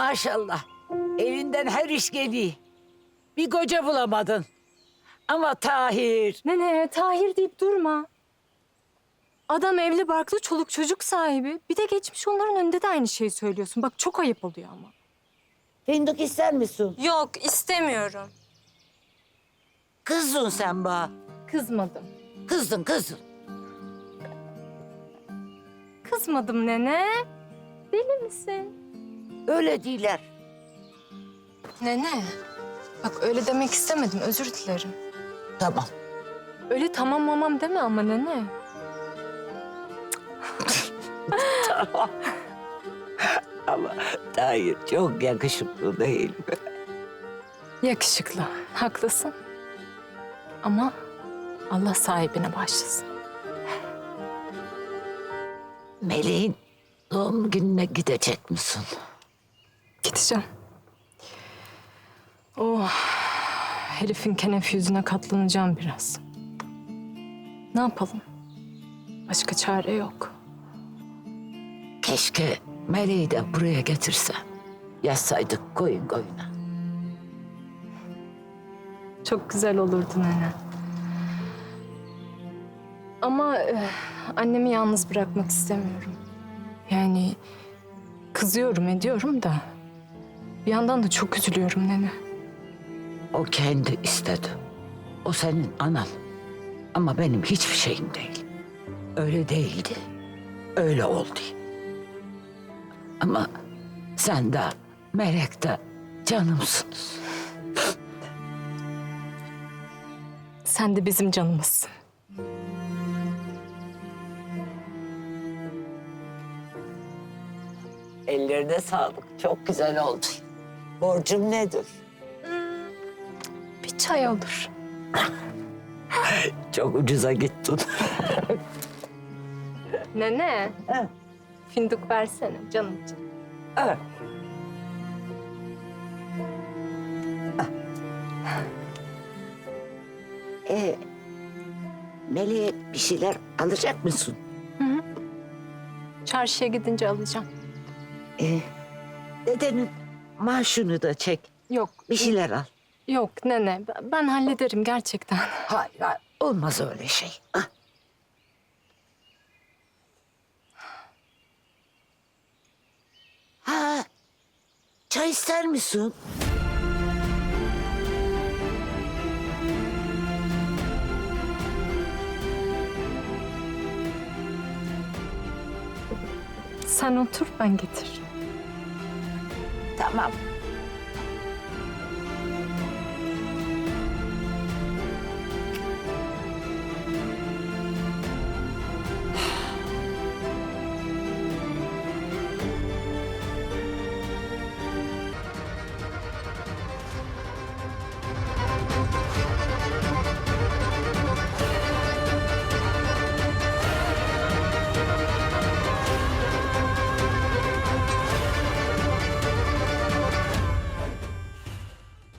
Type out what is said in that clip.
Maşallah. Elinden her iş geliyor. Bir koca bulamadın. Ama Tahir. Nene Tahir deyip durma. Adam evli barklı çoluk çocuk sahibi. Bir de geçmiş onların önünde de aynı şeyi söylüyorsun. Bak çok ayıp oluyor ama. Fındık ister misin? Yok istemiyorum. Kızdın sen bana. Kızmadım. Kızdın kızdın. Kızmadım nene. Deli misin? Öyle değiller. Nene. Bak öyle demek istemedim. Özür dilerim. Tamam. Öyle tamam mamam deme ama nene. Ama Tahir çok yakışıklı değil mi? Yakışıklı. Haklısın. Ama Allah sahibine başlasın. Meleğin doğum gününe gidecek misin? Gideceğim. Oh, herifin kenef yüzüne katlanacağım biraz. Ne yapalım? Başka çare yok. Keşke Meleği de buraya getirse. Yazsaydık koyun koyuna. Çok güzel olurdu nene. Ama eh, annemi yalnız bırakmak istemiyorum. Yani kızıyorum ediyorum da bir yandan da çok üzülüyorum nene. O kendi istedi. O senin anan. Ama benim hiçbir şeyim değil. Öyle değildi. Öyle oldu. Ama sen de Melek de canımsınız. Sen de bizim canımızsın. Ellerine sağlık. Çok güzel oldu. Borcum nedir? Bir çay olur. Çok ucuza gittin. Nene. Ha. Fındık versene canım. Ha. Ee, Melek'e bir şeyler alacak mısın? Çarşıya gidince alacağım. Ee, dedenin maaşını da çek. Yok. Bir şeyler al. Yok nene. ben- hallederim gerçekten. Hayır, hayır. Olmaz öyle şey. Ah. Ha, çay ister misin? Sen otur ben getir. Tamam.